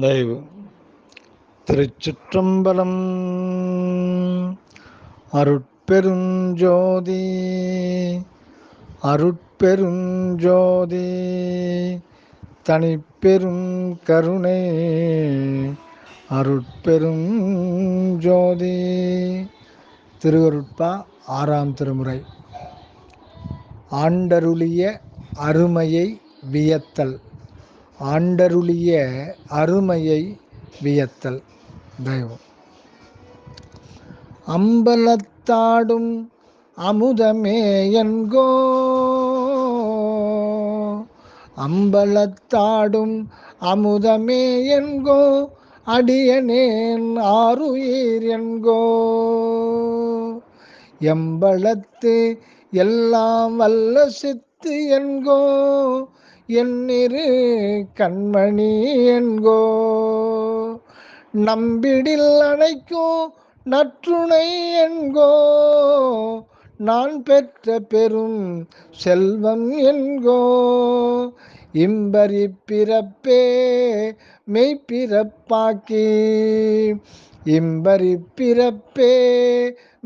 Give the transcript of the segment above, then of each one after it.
தயவு திருச்சிற்றம்பலம் அருட்பெருஞ்சோதி அருட்பெருஞ்சோதி தனிப்பெரும் கருணை அருட்பெரும் ஜோதி திருவருட்பா ஆறாம் திருமுறை. ஆண்டருளிய அருமையை வியத்தல். ஆண்டருளிய அருமையை வியத்தல் தெய்வம். அம்பலத்தாடும் அமுதமே என்கோ. அம்பலத்தாடும் அமுதமே என்கோ. அடியனேன் ஆறுயிர் என்கோ. எம்பளத்து எல்லாம் வல்ல சித்து என்கோ. என்னிரு கண்மணி என்கோ. நம்பிடில் அணைக்கும் நற்றுணை என்கோ. நான் பெற்ற பெரும் செல்வம் என்கோ. இம்பரி பிறப்பே மெய்ப்பிறப்பாக்கி இம்பரி பிறப்பே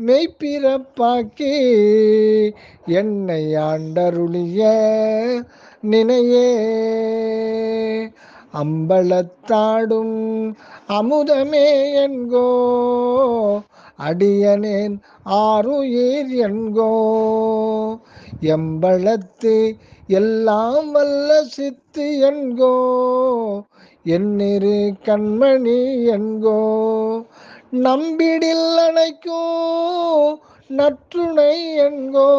மெய்ப்பிறப்பாக்கி என்னை ஆண்டருளிய நினையே. அம்பலத்தாடும் அமுதமே என்கோ. அடியனேன் ஆறுயிர் என்கோ. எம்பளத்து எல்லாம் வல்ல சித்து என்கோ. என்னிரு கண்மணி என்கோ. நம்பிடில் அணைக்கோ. நற்றுணை என்கோ.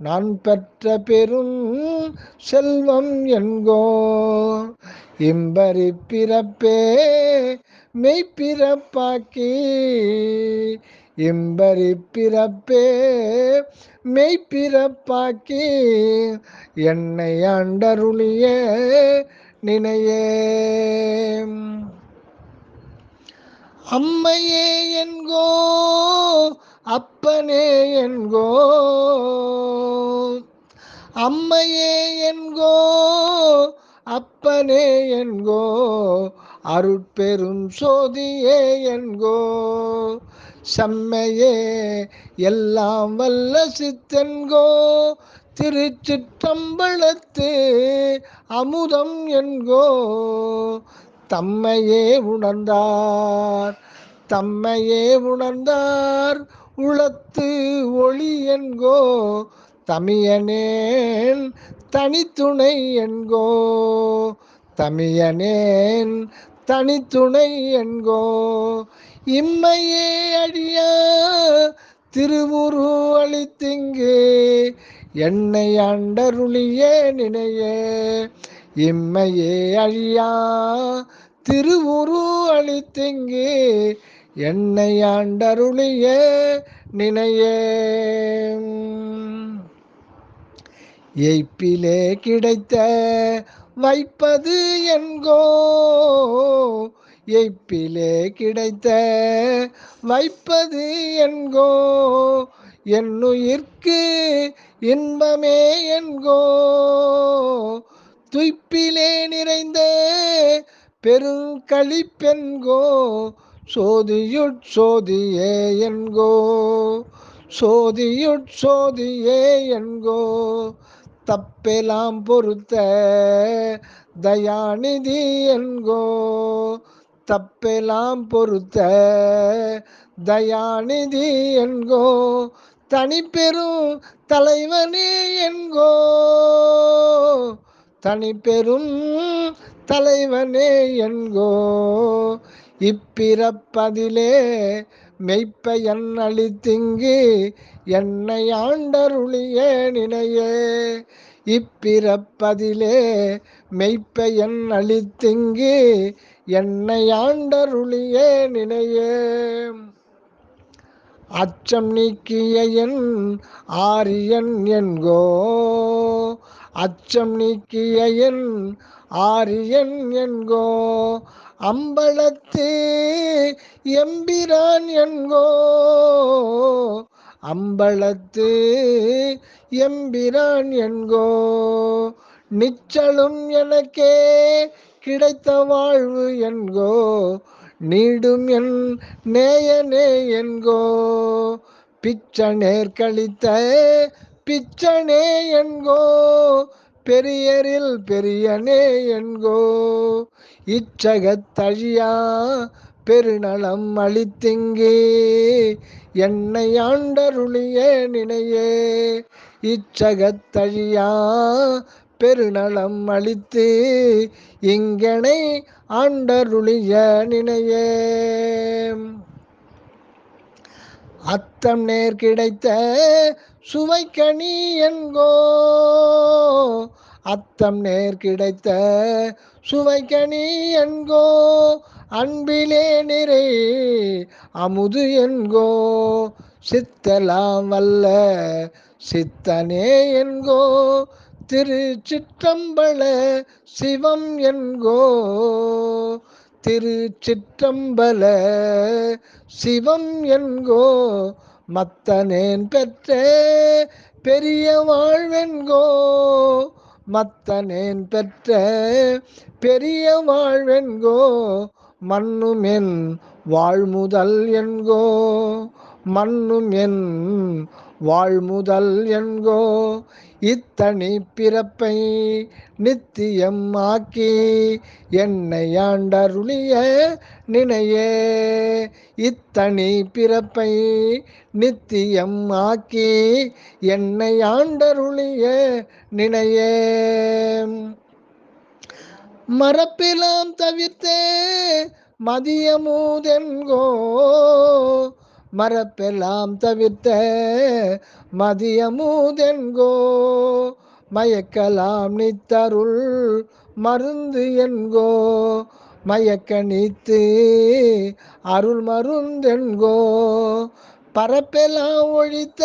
நான் பெற்ற பெரும் செல்வம் என்கோ இம்பரி பிறப்பே மெய்ப்பிறப்பாக்கி இம்பரி பிறப்பே மெய்ப்பிறப்பாக்கி என்னை ஆண்டருளிய நினையே. அம்மையே என்கோ அப்பனே என்கோ அம்மையே என்கோ அப்பனே என்கோ அருட்பெரும் சோதியே என்கோ செம்மையே எல்லாம் வல்ல சித்தென்கோ திருச்சிற்றம்பலத்து அமுதம் என்கோ தம்மையே உணர்ந்தார். தம்மையே உணர்ந்தார். உளத்து ஒளி என்கோ தமியனேன் தனித்துணை என்கோ தமியனேன் தனித்துணை என்கோ. இம்மையே அழியா திருவுரு அளித்திங்கு என்னை அண்டருளியே நினையே. இம்மையே அழியா திருவுரு அளித்திங்கு என்னை ஆண்டருளிய நினையே. எய்ப்பிலே கிடைத்த வைப்பது என்கோ? எய்ப்பிலே கிடைத்த வைப்பது என்கோ? என்னுயிர்க்கு இன்பமே என்கோ? துய்ப்பிலே நிறைந்த பெருங்களிப்பென்கோ சோதியுட்சோதியே என்கோ சோதியுட்சோதியே என்கோ தப்பெலாம் பொறுத்த தயாநிதி என்கோ தப்பெலாம் பொறுத்த தயாநிதி என்கோ தனிப்பெரும் தலைவனே என்கோ தனிப்பெரும் தலைவனே என்கோ இப்பிறப்பதிலே மெய்ப்பயன் அளித்திங்கு என்னை ஆண்டருளிய நினையே. இப்பிறப்பதிலே மெய்ப்பயன் அளித்திங்கு என்னை ஆண்டருளிய நினையே. அச்சம் நீக்கிய என் ஆரியன் என்கோ. அச்சம் நீக்கிய என் ஆரியன் என்கோ அம்பலத்தே எம்பிரான் என்கோ. அம்பலத்து எம்பிரான் என்கோ நிச்சலும் எனக்கே கிடைத்த வாழ்வு என்கோ. நீடும் என் நேயனே என்கோ பிச்ச நேர்கழித்த பிச்சனே என்கோ பெரியரில் பெரியனே என்கோ. இச்சகத்தழியா பெருநலம் அளித்திங்கே என்னை ஆண்டருளிய நினையே. இச்சகத்தழியா பெருநலம் அளித்து இங்கனை ஆண்டருளிய நினையே. அத்தம் நேர் கிடைத்த சுவைக்கனி என்கோ. அத்தம் நேர் கிடைத்த சுவைக்கனி என்கோ. அன்பிலே நிறை அமுது என்கோ. சித்தலாம் வல்ல சித்தனே என்கோ. திருச்சிற்றம்பல சிவம் என்கோ. திருச்சிற்றம்பல சிவம் என்கோ மத்தனேன் பெற்றே பெரிய வாழ்வென்கோ மத்தனேன் பெற்ற பெரிய வாழ்வென்கோ மண்ணும் என் வாழ்முதல் என்கோ மண்ணும் என் வாழ்முதல் என்கோ இத்தனி பிறப்பை நித்தியம் ஆக்கி என்னை ஆண்டருளிய நினையே. இத்தனி பிறப்பை நித்தியம் ஆக்கி என்னை ஆண்டருளிய நினையே. மரப்பிலாம் தவிர்த்தே மதியமூதென்கோ மரப்பெல்லாம் தவிர்த்த மதியமூதென்கோ மயக்கலாம் நித்தருள் மருந்து என்கோ மயக்க நீத்து அருள் மருந்தென்கோ பரப்பெல்லாம் ஒழித்த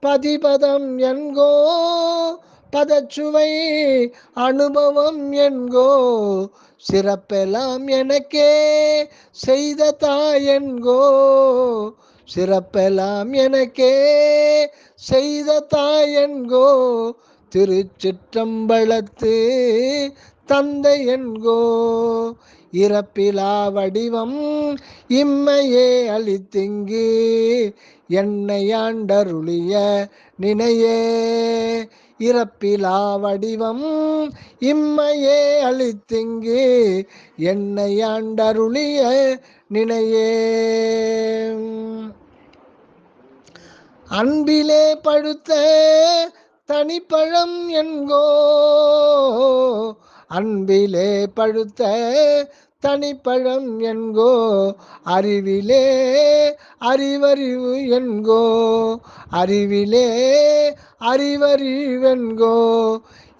பதிபதம் என்கோ பதச்சுவை அனுபவம் என்கோ சிறப்பெல்லாம் எனக்கே செய்த தாயன்கோ? சிறப்பெல்லாம் எனக்கே செய்த தாயென்கோ? திருச்சிற்றம்பலத்து தந்தை என்கோ இறப்பிலா வடிவம் இம்மையே அளித்திங்கு. என்னை ஆண்டருளிய நினையே. இறப்பிலா வடிவம் இம்மையே அழித்திங்கு என்னை ஆண்டருளிய நினையே. அன்பிலே பழுத்த தனிப்பழம் என்கோ அன்பிலே பழுத்த தனிப்பழம் என்கோ அறிவிலே அறிவறிவு என்கோ அறிவிலே அறிவறிவென்கோ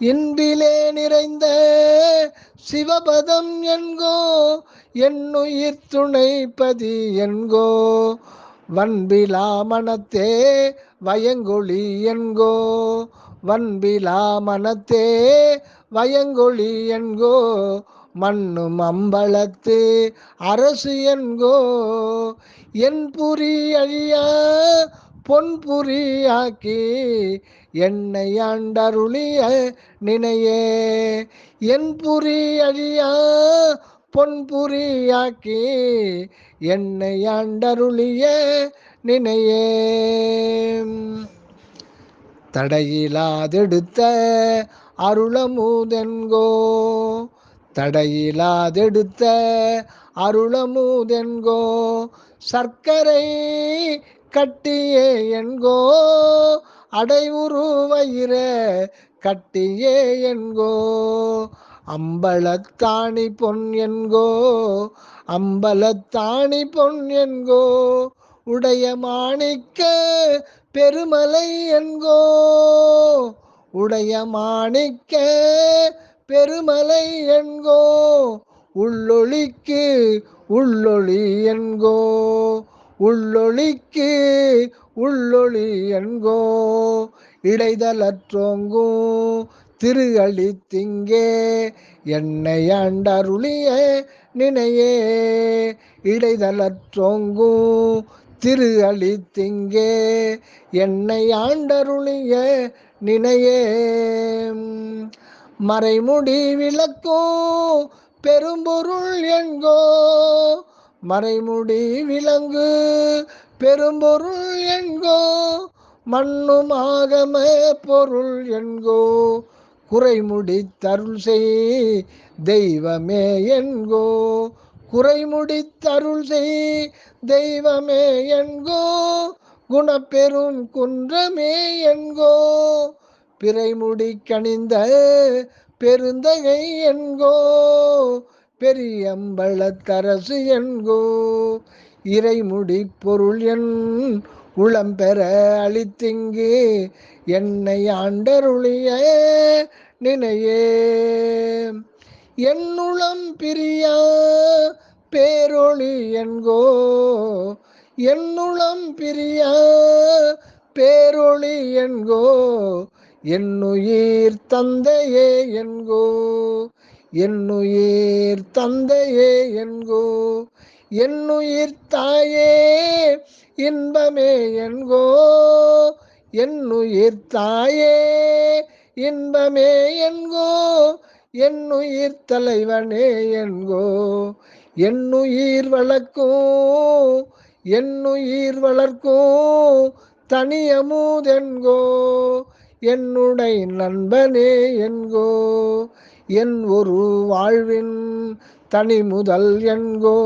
இன்பிலே நிறைந்த சிவபதம் என்கோ என்னுயிர் துணைப்பதி என்கோ வன்பிலா மனத்தே வயங்கொழி என்கோ வன்பிலா மனத்தே வயங்கொழி என்கோ மண்ணும் அம்பலத்து அரசு என்கோ என் புரி அழியா பொன்புரி ஆக்கி என்னை ஆண்டருளிய நினையே. என் புரி அழியா பொன்புரியாக்கி என்னை ஆண்டருளிய நினையே. தடையிலாதெடுத்த அருளமுதென்கோ தடையிலாதெடுத்த அருளமுதென்கோ சர்க்கரை கட்டியே என்கோ அடைவுருவயிர கட்டியே என்கோ அம்பலத்தாணி பொன் என்கோ அம்பலத்தாணி பொன் என்கோ உடைய மாணிக்க பெருமலை என்கோ உடைய மாணிக்க பெருமலை என்கோ உள்ளொளிக்கு உள்ளொளி என்கோ உள்ளொளிக்கு உள்ளொளி என்கோ. இடைதலற்றோங்கும் திருகளி திங்கே என்னை ஆண்டருளிய நினையே. இடைதலற்றோங்கும் திரு அளித்திங்கே என்னை ஆண்டருளிய நினையே. மறைமுடி விளக்கோ பெரும்பொருள் என்கோ மறைமுடி விலங்கு பெரும்பொருள் என்கோ மண்ணும் ஆகம பொருள் என்கோ குறைமுடி தருள் செய் தெய்வமே என்கோ? குறைமுடி தருள் செய் தெய்வமே என்கோ? குணப்பெரும் குன்றமே என்கோ? பிறைமுடி கணிந்த பெருந்தகை என்கோ பெரியம்பளத்தரசு என்கோ. இறைமுடி பொருள் என் உளம் பெற அளித்திங்கு என்னை ஆண்டருளிய நினையே. என்னுளம் பிரியா பேரொளி என்கோ என்னுளம் பிரியா பேரொளி என்கோ. என்னுயிர் தந்தையே என்கோ என்னுயிர் தந்தையே என்கோ என்னுயிர் தாயே இன்பமே என்கோ என்னுயிர் தாயே இன்பமே என்கோ என்னுயிர் தலைவனே என்கோ என்னுயிர் வளர்க்கும் என்னுயிர் வளர்க்கும் தனியமுதென்கோ என்னுடைய நண்பனே என்கோ என் ஒரு வாழ்வின் தனி முதல் என்கோ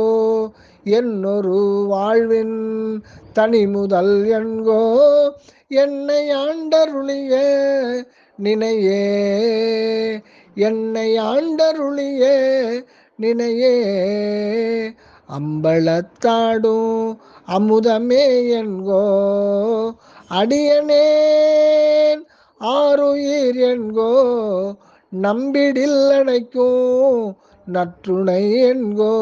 என்னொரு வாழ்வின் தனி முதல் என்கோ. என்னை ஆண்டருளிய நினையே என்னை ஆண்டருளிய நினையே. அம்பளத்தாடும் அமுதமே என்கோ அடியனேன் ஆறுயிர் என்கோ நம்பிடில் அணைக்கும் நற்றுணை என்கோ.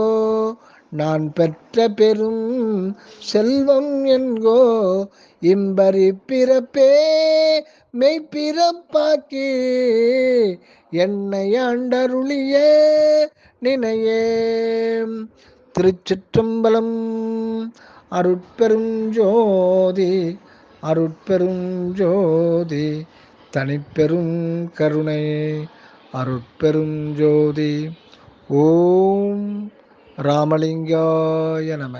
நான் பெற்ற பெரும் செல்வம் என்கோ இம்பரி பிறப்பே மெய்ப்பிறப்பாக்கி என்னை ஆண்டருளிய நினையே. திருச்சிற்றம்பலம் அருட்பெரும் ஜோதி அருட்பெரும் ஜோதி தனிப்பெரும் கருணை அருட்பெரும் ஜோதி. ஓம் ராமலிங்காய நம.